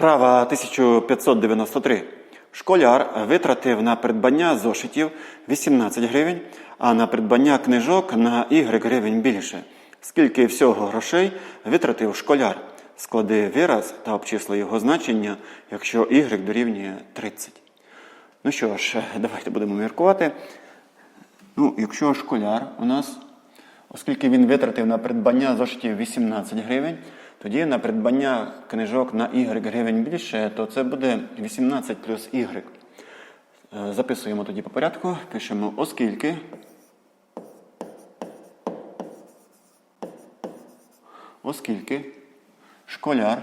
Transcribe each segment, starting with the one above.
Вправа 1593. Школяр витратив на придбання зошитів 18 гривень, а на придбання книжок на Y гривень більше. Скільки всього грошей витратив школяр? Склади вираз та обчисли його значення, якщо Y дорівнює 30. Ну що ж, давайте будемо міркувати. Ну, якщо школяр у нас, оскільки він витратив на придбання зошитів 18 гривень, тоді на придбання книжок на Y гривень більше, то це буде 18 плюс Y. Е, Записуємо тоді по порядку, пишемо оскільки. Оскільки школяр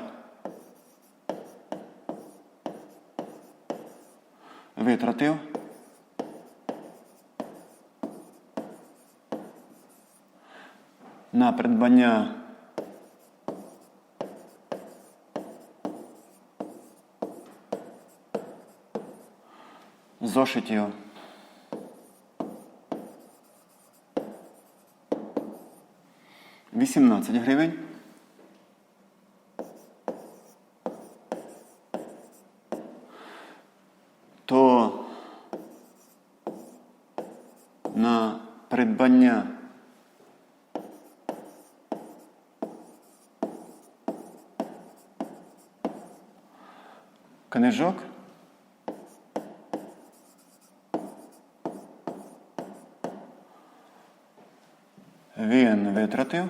витратив на придбання зошитів вісімнадцять гривень. То на придбання книжок він витратив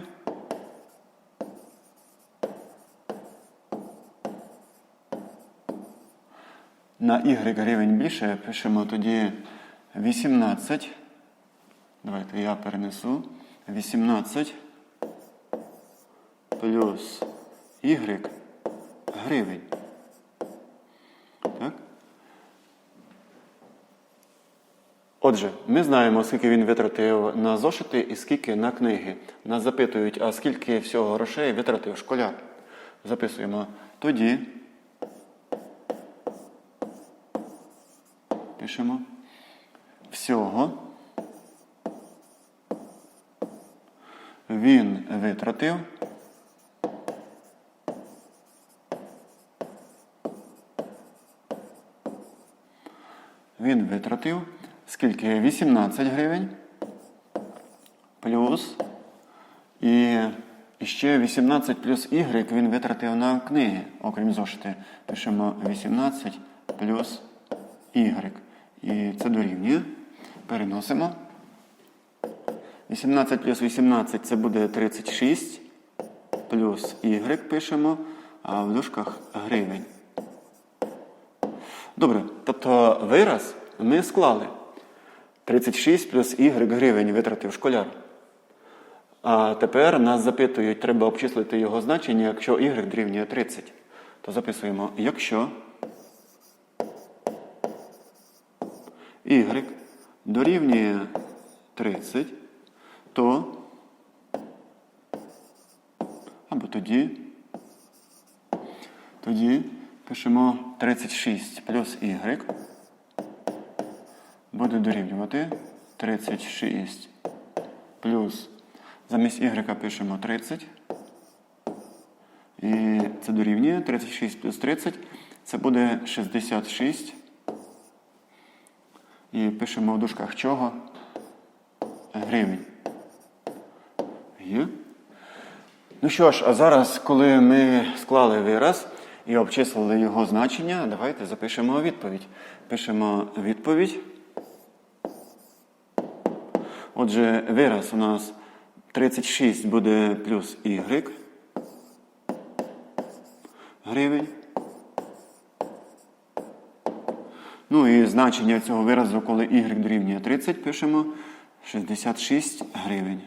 на Y гривень більше пишемо тоді 18. Давайте я перенесу. 18 плюс Y гривень. Отже, ми знаємо, скільки він витратив на зошити і скільки на книги. Нас запитують, а скільки всього грошей витратив школяр. Записуємо. Тоді пишемо всього. Він витратив. Він витратив скільки? 18 гривень плюс і ще 18 плюс Y він витратив на книги, окрім зошити. Пишемо 18 плюс Y. І це дорівнює. Переносимо. 18 плюс 18 це буде 36. Плюс Y пишемо, а в дужках гривень. Добре, тобто вираз ми склали. 36 плюс Y гривень витратив школяр. А тепер нас запитують, треба обчислити його значення, якщо Y дорівнює 30. То записуємо, якщо Y дорівнює 30, то або тоді, тоді пишемо 36 плюс Y буде дорівнювати 36 плюс замість y пишемо 30. І це дорівнює 36 плюс 30. Це буде 66. І пишемо в дужках чого? Гривень. Є. Ну що ж, а зараз, коли ми склали вираз і обчислили його значення, давайте запишемо відповідь. Пишемо відповідь. Отже, вираз у нас 36 буде плюс y гривень. Ну і значення цього виразу, коли y дорівнює 30, пишемо 66 гривень.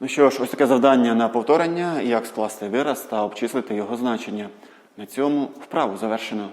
Ну що ж, ось таке завдання на повторення, як скласти вираз та обчислити його значення. На цьому вправу завершено.